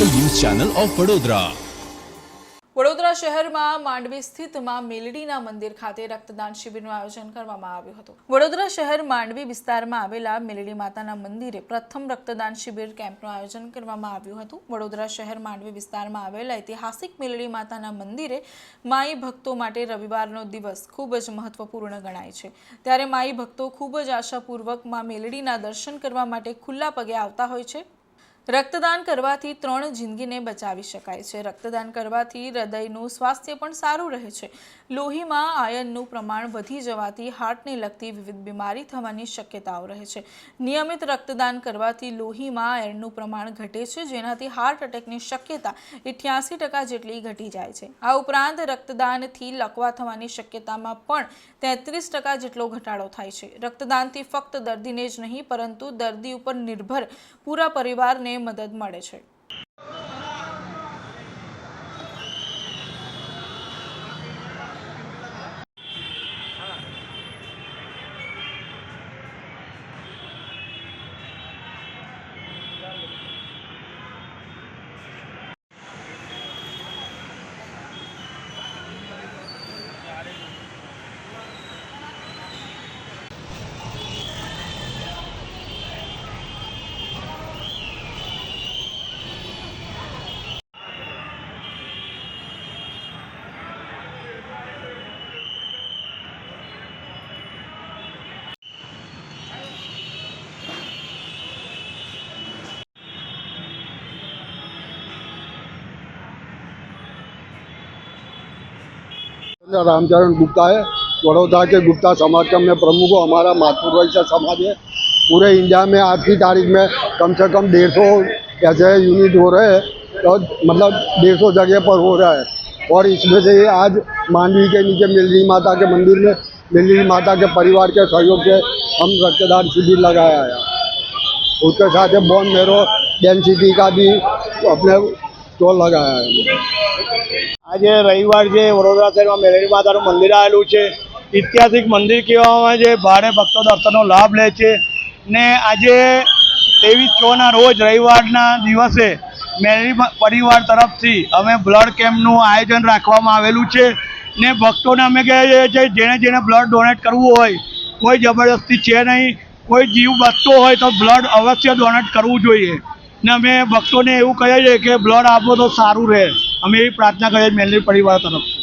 Channel of Vadodara. Vadodara શહેરમાં માંડવી સ્થિતમાં મેલડીના મંદિર ખાતે રક્તદાન શિબિરનું આયોજન કરવામાં આવ્યું હતું. વડોદરા શહેર માંડવી વિસ્તારમાં આવેલા મેલડી માતાના મંદિરે પ્રથમ રક્તદાન શિબિર કેમ્પનું આયોજન કરવામાં આવ્યું હતું. વડોદરા શહેર માંડવી વિસ્તારમાં આવેલા ઐતિહાસિક મેલડી માતાના મંદિરે માઈ ભક્તો માટે રવિવારનો દિવસ ખૂબ જ મહત્વપૂર્ણ ગણાય છે. ત્યારે માઈ ભક્તો ખૂબ જ આશાપૂર્વકમાં મેલડીના દર્શન કરવા માટે ખુલ્લા પગે આવતા હોય છે. રક્તદાન કરવાથી ત્રણ જિંદગીને બચાવી શકાય છે. રક્તદાન કરવાથી હૃદયનું સ્વાસ્થ્ય પણ સારું રહે છે. લોહીમાં આયનનું પ્રમાણ વધી જવાથી હાર્ટને લગતી વિવિધ બીમારી થવાની શક્યતાઓ રહે છે. નિયમિત રક્તદાન કરવાથી લોહીમાં આયર્નનું પ્રમાણ ઘટે છે, જેનાથી હાર્ટ એટેકની શક્યતા ઇઠ્યાસી ટકા જેટલી ઘટી જાય છે. આ ઉપરાંત રક્તદાનથી લકવા થવાની શક્યતામાં પણ તેત્રીસ ટકા જેટલો ઘટાડો થાય છે. રક્તદાનથી ફક્ત દર્દીને જ નહીં, પરંતુ દર્દી ઉપર નિર્ભર પૂરા પરિવારને મદદ મળે છે. रामचरण गुप्ता है, बड़ौदा के गुप्ता समाज का मैं प्रमुख हूँ, हमारा मातृ वैश्य समाज है। पूरे इंडिया में आज की तारीख में कम से कम डेढ़ सौ ऐसे यूनिट हो रहे हैं तो मतलब डेढ़ सौ जगह पर हो रहा है। और इसमें से आज मांडवी के नीचे मिलरी माता के मंदिर में मिलरी माता के परिवार के सहयोग से हम रक्तदान शिविर लगाया है। उसके साथ बॉन मेरो, डेंसिटी का भी अपने स्टॉल लगाया है। આજે રવિવાર છે, વડોદરા શહેરમાં મેલેરી માતાનું મંદિર આવેલું છે. ઐતિહાસિક મંદિર કહેવામાં આવે છે ભારે ભક્તો દર્શનનો લાભ લે છે. ને આજે ત્રેવીસ ચોના રોજ રવિવારના દિવસે મેલેરી પરિવાર તરફથી અમે બ્લડ કેમ્પનું આયોજન રાખવામાં આવેલું છે. ને ભક્તોને અમે કહીએ છીએ જેણે જેણે બ્લડ ડોનેટ કરવું હોય, કોઈ જબરદસ્તી છે નહીં, કોઈ જીવ બચતો હોય તો બ્લડ અવશ્ય ડોનેટ કરવું જોઈએ. ને અમે ભક્તોને એવું કહીએ છીએ કે બ્લડ આપો તો સારું રહે. અમે એવી પ્રાર્થના કરીએ મેલની પરિવાર તરફ.